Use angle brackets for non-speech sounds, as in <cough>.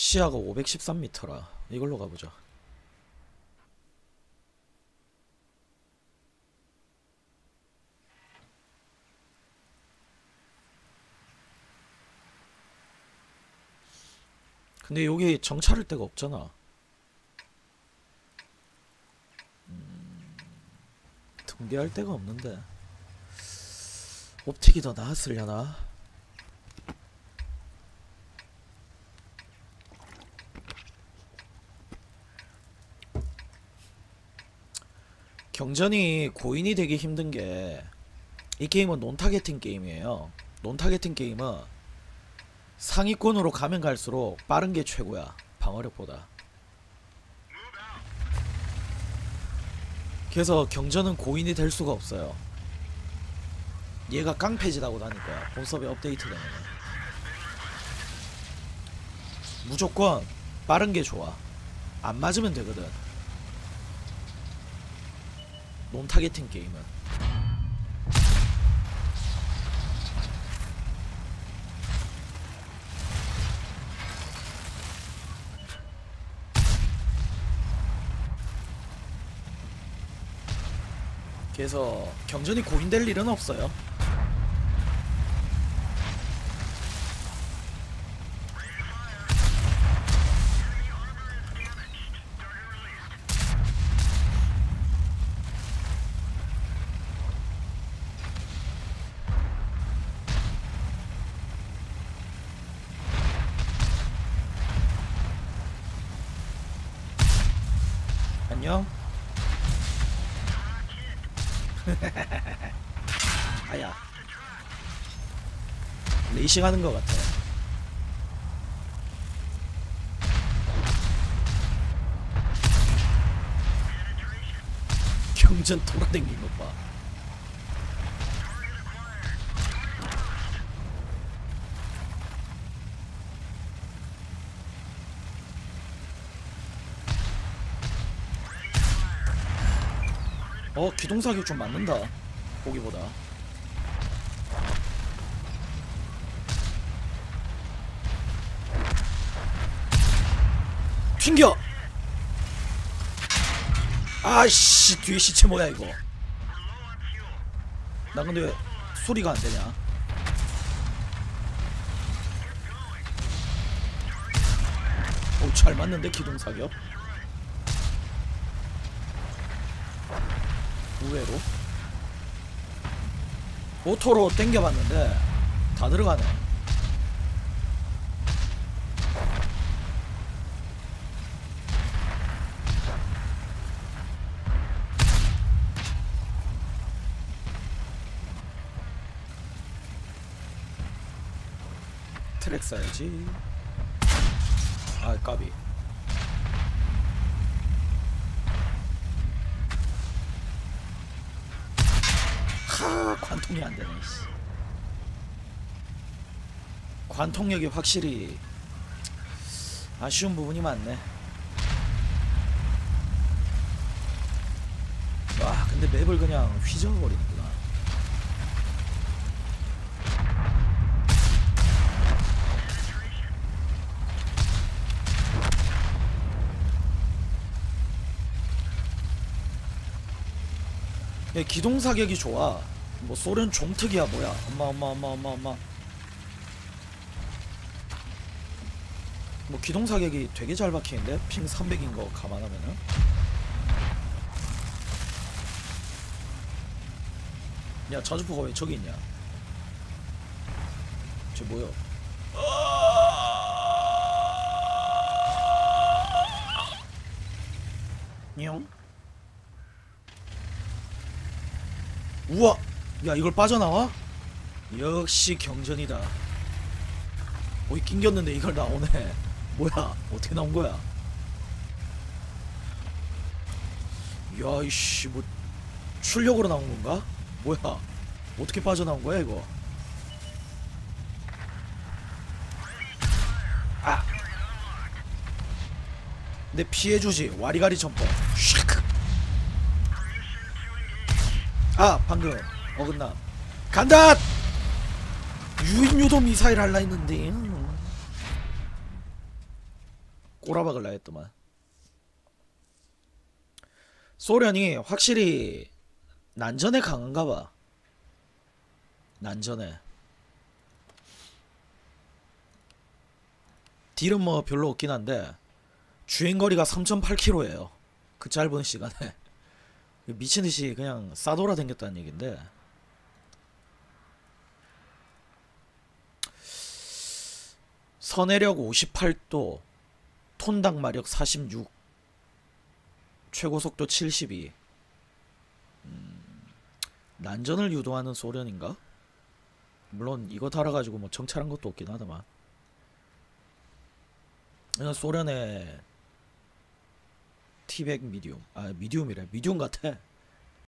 시야가 513m라. 이걸로 가보자. 근데 여기 정찰할 데가 없잖아. 음, 등대할 데가 없는데. 옵틱이 더 나았으려나? 경전이 고인이 되기 힘든 게 이 게임은 논타겟팅 게임이에요. 논타겟팅 게임은 상위권으로 가면 갈수록 빠른 게 최고야. 방어력보다. 그래서 경전은 고인이 될 수가 없어요. 얘가 깡패짓하고 다닐 거야. 본섭에 업데이트 되면. 무조건 빠른 게 좋아. 안 맞으면 되거든. 논 타겟팅 게임은. 그래서 경전이 고인될 일은 없어요. 안녕. <laughs> 아야. 레이싱 하는 것 같아. 경전 돌아다니는 것 봐. 어 기동사격 좀 맞는다. 보기보다. 튕겨! 아씨 뒤에 시체 뭐야 이거. 나 근데 왜 소리가 안되냐? 오잘 맞는데 기동사격 의외로. 오토로 땡겨봤는데 다 들어가네. 트랙 써야지. 아 까비 하 관통이 안 되네. 씨. 관통력이 확실히 아쉬운 부분이 많네. 와, 근데 맵을 그냥 휘저어버리는구나. 얘 기동 사격이 좋아. 뭐 소련 종특이야 뭐야. 엄마 엄마 엄마 엄마 엄마. 뭐 기동 사격이 되게 잘 박히는데 핑 300인 거 감안하면은. 야 자주포가 왜 저기 있냐? 쟤 뭐야? 냥? 우와! 야 이걸 빠져나와? 역시 경전이다. 어이 낑겼는데 이걸 나오네. <laughs> 뭐야 어떻게 나온 거야? 야 이씨 뭐 출력으로 나온 건가? 뭐야 어떻게 빠져나온 거야 이거? 아! 내 피해주지 와리가리 점퍼 슉아 방금 어긋나. 간다! 유인유도 미사일 할라 했는데. 꼬라박을라 했더만. 소련이 확실히 난전에 강한가 봐. 난전에. 딜은 뭐 별로 없긴 한데 주행거리가 3.8km예요. 그 짧은 시간에. <laughs> 미친듯이 그냥 싸돌아 댕겼다는 얘긴데 선해력 58도 톤당 마력 46 최고속도 72 음, 난전을 유도하는 소련인가? 물론 이거 달아가지고 뭐 정찰한 것도 없긴 그냥 소련의 티백 미디움 아 미디움이래. 미디움 같아